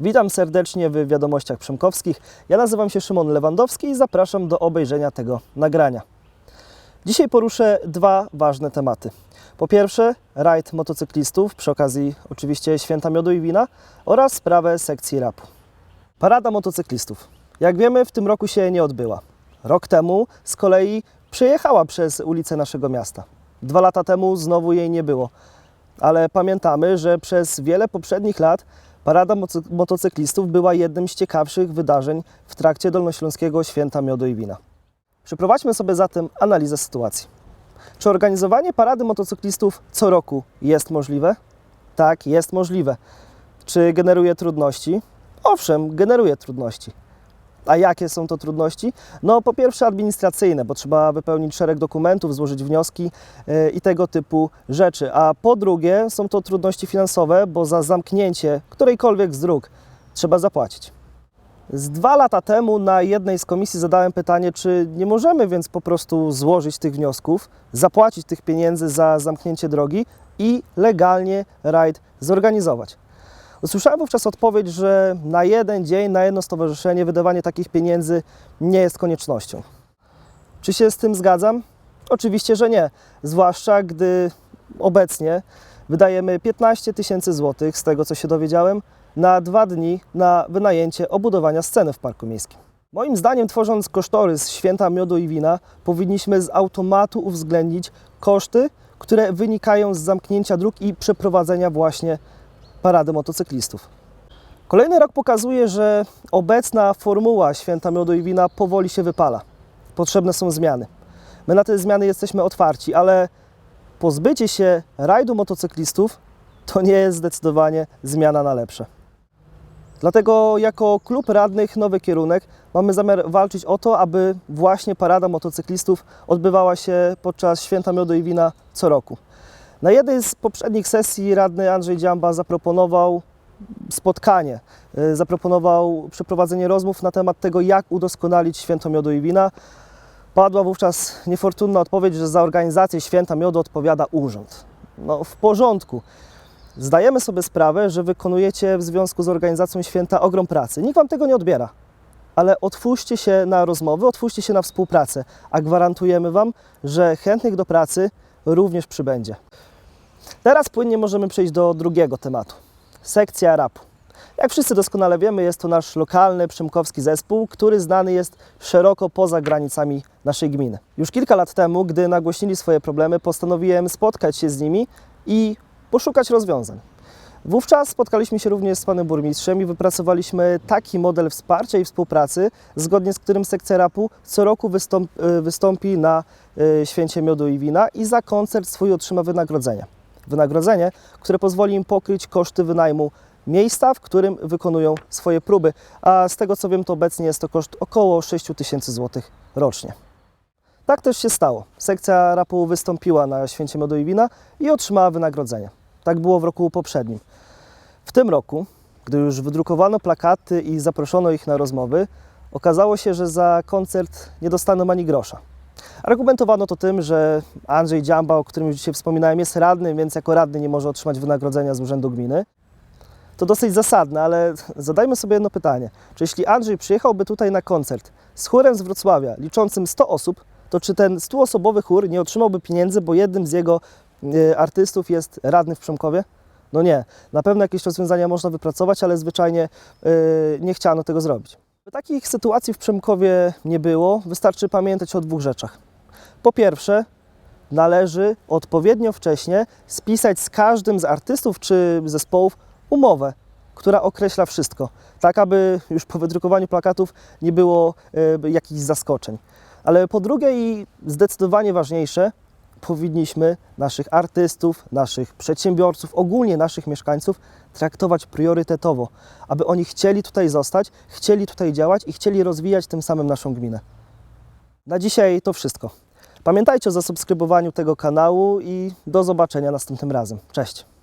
Witam serdecznie w Wiadomościach Przemkowskich. Ja nazywam się Szymon Lewandowski i zapraszam do obejrzenia tego nagrania. Dzisiaj poruszę dwa ważne tematy. Po pierwsze, rajd motocyklistów przy okazji oczywiście Święta Miodu i Wina oraz sprawę sekcji rapu. Parada motocyklistów. Jak wiemy, w tym roku się nie odbyła. Rok temu z kolei przejechała przez ulice naszego miasta. Dwa lata temu znowu jej nie było. Ale pamiętamy, że przez wiele poprzednich lat parada motocyklistów była jednym z ciekawszych wydarzeń w trakcie Dolnośląskiego Święta Miodu i Wina. Przeprowadźmy sobie zatem analizę sytuacji. Czy organizowanie parady motocyklistów co roku jest możliwe? Tak, jest możliwe. Czy generuje trudności? Owszem, generuje trudności. A jakie są to trudności? No, po pierwsze administracyjne, bo trzeba wypełnić szereg dokumentów, złożyć wnioski yy, i tego typu rzeczy. A po drugie, są to trudności finansowe, bo za zamknięcie którejkolwiek z dróg trzeba zapłacić. Z dwa lata temu na jednej z komisji zadałem pytanie, czy nie możemy więc po prostu złożyć tych wniosków, zapłacić tych pieniędzy za zamknięcie drogi i legalnie rajd zorganizować. Usłyszałem wówczas odpowiedź, że na jeden dzień, na jedno stowarzyszenie wydawanie takich pieniędzy nie jest koniecznością. Czy się z tym zgadzam? Oczywiście, że nie. Zwłaszcza gdy obecnie wydajemy 15 tysięcy złotych, z tego co się dowiedziałem, na dwa dni na wynajęcie obudowania sceny w Parku Miejskim. Moim zdaniem, tworząc kosztorys święta miodu i wina, powinniśmy z automatu uwzględnić koszty, które wynikają z zamknięcia dróg i przeprowadzenia właśnie parady motocyklistów. Kolejny rok pokazuje, że obecna formuła święta miodu i wina powoli się wypala. Potrzebne są zmiany. My na te zmiany jesteśmy otwarci, ale pozbycie się rajdu motocyklistów to nie jest zdecydowanie zmiana na lepsze. Dlatego jako klub radnych Nowy Kierunek mamy zamiar walczyć o to, aby właśnie parada motocyklistów odbywała się podczas Święta Miodu i Wina co roku. Na jednej z poprzednich sesji radny Andrzej Dziamba zaproponował spotkanie, y, zaproponował przeprowadzenie rozmów na temat tego, jak udoskonalić Święto Miodu i Wina. Padła wówczas niefortunna odpowiedź, że za organizację Święta Miodu odpowiada urząd. No w porządku. Zdajemy sobie sprawę, że wykonujecie w związku z organizacją święta ogrom pracy. Nikt Wam tego nie odbiera. Ale otwórzcie się na rozmowy, otwórzcie się na współpracę, a gwarantujemy Wam, że chętnych do pracy również przybędzie. Teraz płynnie możemy przejść do drugiego tematu. Sekcja rapu. Jak wszyscy doskonale wiemy, jest to nasz lokalny przemkowski zespół, który znany jest szeroko poza granicami naszej gminy. Już kilka lat temu, gdy nagłośnili swoje problemy, postanowiłem spotkać się z nimi i poszukać rozwiązań. Wówczas spotkaliśmy się również z panem burmistrzem i wypracowaliśmy taki model wsparcia i współpracy, zgodnie z którym sekcja rapu co roku y, wystąpi na y, święcie miodu i wina i za koncert swój otrzyma wynagrodzenie. Wynagrodzenie, które pozwoli im pokryć koszty wynajmu miejsca, w którym wykonują swoje próby, a z tego co wiem, to obecnie jest to koszt około 6 tysięcy złotych rocznie. Tak też się stało. Sekcja rapu wystąpiła na święcie miodu i wina i otrzymała wynagrodzenie. Tak było w roku poprzednim. W tym roku, gdy już wydrukowano plakaty i zaproszono ich na rozmowy, okazało się, że za koncert nie dostaną ani grosza. Argumentowano to tym, że Andrzej Dziamba, o którym już dzisiaj wspominałem, jest radny, więc jako radny nie może otrzymać wynagrodzenia z Urzędu Gminy. To dosyć zasadne, ale zadajmy sobie jedno pytanie. Czy jeśli Andrzej przyjechałby tutaj na koncert z chórem z Wrocławia liczącym 100 osób, to czy ten 100-osobowy chór nie otrzymałby pieniędzy, bo jednym z jego y, artystów jest radny w Przemkowie? No nie. Na pewno jakieś rozwiązania można wypracować, ale zwyczajnie y, nie chciano tego zrobić. Takich sytuacji w Przemkowie nie było, wystarczy pamiętać o dwóch rzeczach. Po pierwsze, należy odpowiednio wcześnie spisać z każdym z artystów czy zespołów umowę, która określa wszystko, tak aby już po wydrukowaniu plakatów nie było y, jakichś zaskoczeń. Ale po drugie i zdecydowanie ważniejsze, powinniśmy naszych artystów, naszych przedsiębiorców, ogólnie naszych mieszkańców traktować priorytetowo, aby oni chcieli tutaj zostać, chcieli tutaj działać i chcieli rozwijać tym samym naszą gminę. Na dzisiaj to wszystko. Pamiętajcie o zasubskrybowaniu tego kanału i do zobaczenia następnym razem. Cześć!